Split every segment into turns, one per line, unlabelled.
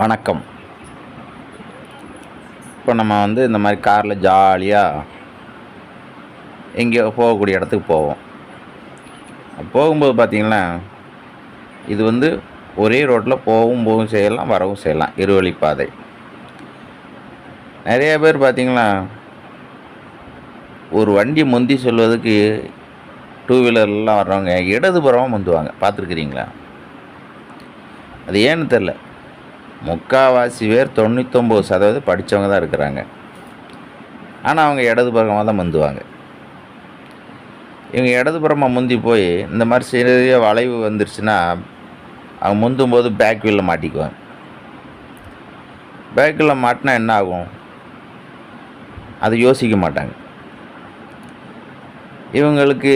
வணக்கம். இப்போ நம்ம வந்து இந்த மாதிரி காரில் ஜாலியாக எங்கேயோ போகக்கூடிய இடத்துக்கு போவோம். போகும்போது பார்த்திங்கன்னா இது வந்து ஒரே ரோட்டில் போகவும் போகவும் செய்யலாம் வரவும் செய்யலாம். இருவழிப்பாதை. நிறைய பேர் பார்த்திங்கன்னா ஒரு வண்டி முந்தி சொல்வதுக்கு டூ வீலர்லாம் வர்றவங்க இடதுபுறமாக முந்துவாங்க. பார்த்துருக்குறீங்களா? அது ஏன்னு தெரில. முக்கால்வாசி பேர் தொண்ணூத்தொம்பது சதவீதம் படித்தவங்க தான் இருக்கிறாங்க. ஆனால் அவங்க இடது பக்கமாக தான் முந்துவாங்க. இவங்க இடதுபுறமாக முந்தி போய் இந்த மாதிரி சிறிய வளைவு வந்துருச்சுன்னா அவங்க முந்தும் போது பேக் வீலில் மாட்டிக்குவாங்க. பேக் வீலில் மாட்டினா என்ன ஆகும்? அது யோசிக்க மாட்டாங்க. இவங்களுக்கு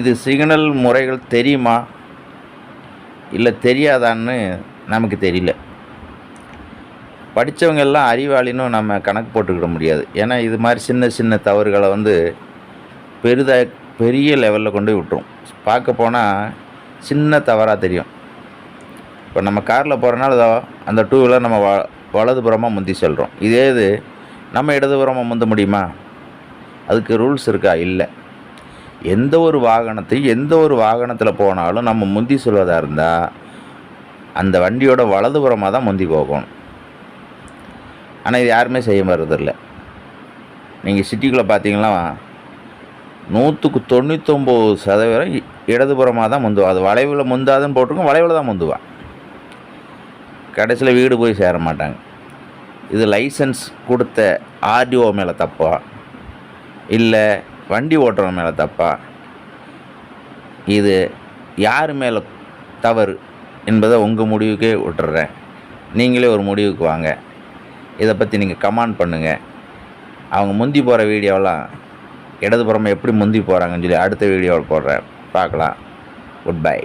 இது சிக்னல் முறைகள் தெரியுமா? இல்லை தெரியாதான்னு நமக்கு தெரியல. படித்தவங்க எல்லாம் அறிவாளினும் நம்ம கணக்கு போட்டுக்கிட முடியாது. ஏன்னா இது மாதிரி சின்ன சின்ன தவறுகளை வந்து பெரிதாக பெரிய லெவலில் கொண்டு விட்டுரும். பார்க்க போனால் சின்ன தவறாக தெரியும். இப்போ நம்ம காரில் போகிறனால அந்த டூ வீலர் நம்ம வ வலதுபுறமாக முந்தி செல்கிறோம் இதே இது நம்ம இடதுபுறமாக முந்த முடியுமா? அதுக்கு ரூல்ஸ் இருக்கா? இல்லை. எந்த ஒரு வாகனத்தையும் எந்த ஒரு வாகனத்தில் போனாலும் நம்ம முந்தி செல்வதாக இருந்தால் அந்த வண்டியோட வலதுபுறமாக தான் முந்தி போகணும். ஆனால் இது யாருமே செய்ய வர்றதில்ல நீங்கள் சிட்டிக்குள்ளே பார்த்தீங்கன்னா நூற்றுக்கு தொண்ணூத்தொம்பது சதவீதம் இடதுபுறமாக தான் முந்துவா. அது வளைவில் முந்தாதுன்னு போட்டிருக்கோம் வளைவில் தான் முந்துவான் கடைசியில் வீடு போய் சேர மாட்டாங்க. இது லைசன்ஸ் கொடுத்த ஆர்டிஓ மேலே தப்பா? இல்லை வண்டி ஓட்டுறவன் மேலே தப்பா? இது யார் மேலே தவறு என்பதை உங்கள் முடிவுக்கே விட்டுறேன். நீங்களே ஒரு முடிவுக்கு வாங்க. இதை பற்றி நீங்கள் கமெண்ட் பண்ணுங்கள் அவங்க முந்தி போகிற வீடியோலாம் இடதுபுறமாக எப்படி முந்தி போகிறாங்கன்னு சொல்லி அடுத்த வீடியோவில் போடுறேன். பார்க்கலாம். Good bye